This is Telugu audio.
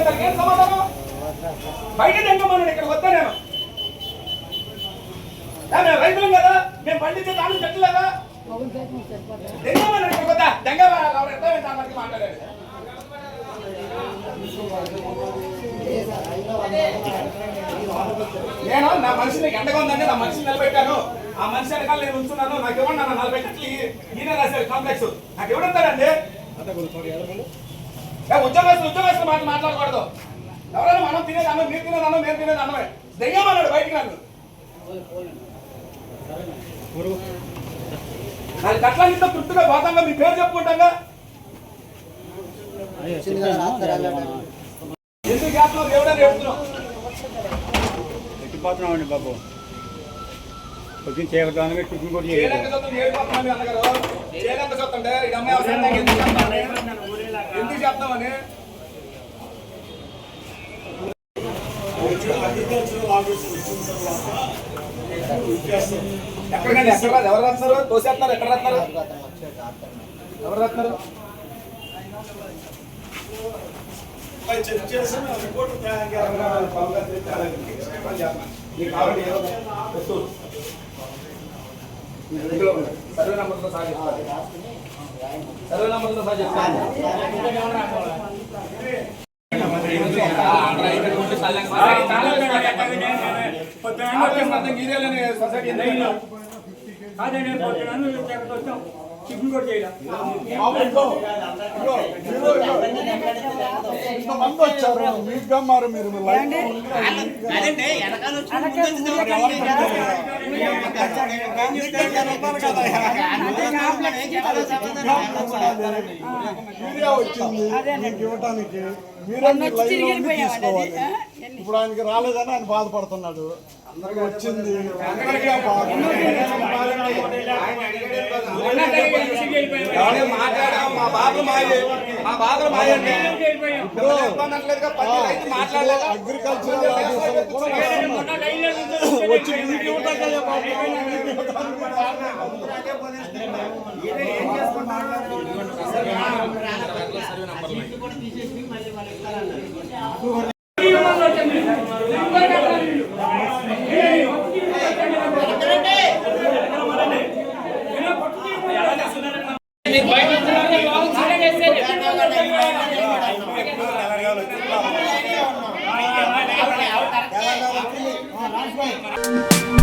దానికి ఏం సమాధానం బయట తెంగమన్నాడు ఇక్కడ వద్దా నేను రైతులం కదా మేము పండించే దాని చెట్లేదా తెంగమన్నాడు ఇక్కడ వద్దా దెంగ ఎవరు మాట్లాడాడు నేను నా మనిషిని ఎండగా ఉందంటే నా మనిషిని నిలబెట్టాను. ఆ మనిషి వెనకాల నేను ఉంచున్నాను. నాకు ఇవ్వండి అన్న నలభై కట్లు ఈయన రాశారు కాంప్లెక్స్. నాకు ఇవ్వడంతారండి ఉద్యోగస్తులు ఉద్యోగస్తులు మాట మాట్లాడకూడదు. ఎవరైనా మనం తినేది అన్నం మీరు తినేది అన్నం మేము తినేది అన్నమే దెయ్యం అన్నాడు బయటికి నన్ను కట్లన్నింటితో తృప్తిగా పోతాంగా మీ పేరు చెప్పుకుంటాగా? ఎందుకు దేవుడని చెప్తున్నావు ఎక్కిపోతున్నామండి బాబు. పొద్దున్న చేయడానికి టిఫిన్ కూడా చేయలేదు. ఎందుకు చెప్తామని ఎక్కడికండి ఎక్కడ రాదు ఎవరు రాస్తున్నారు తోసేస్తున్నారు ఎక్కడ రాస్తున్నారు ఎవరు రాస్తున్నారు నీకు కావాలంటే ఏదో వస్తువు. ఇందులో ఉంది. సర్వే నంబర్తో సహా చెప్తాను. సర్వే నంబర్తో సహా చెప్తాను. మొత్తం గీరేలని సొసైటీ ఎందుకు? ఇంతమంది వచ్చారు మీకు గమ్మారు మీరు లైన్ మీడియా వచ్చింది మీకు ఇవ్వటానికి మీరే లైన్ తీసుకోవాలి ఇప్పుడు ఆయనకి రాలేదని ఆయన బాధపడుతున్నాడు అందరికి వచ్చింది అందరికీ బాధ. మాట్లాడాం, మా బాధలు మాయే మా బాధలు మాయండి ఇబ్బంది అనట్లేదుగా, ఇవ్వటానికే బాబు, మీకు ఇవ్వటానికి Thank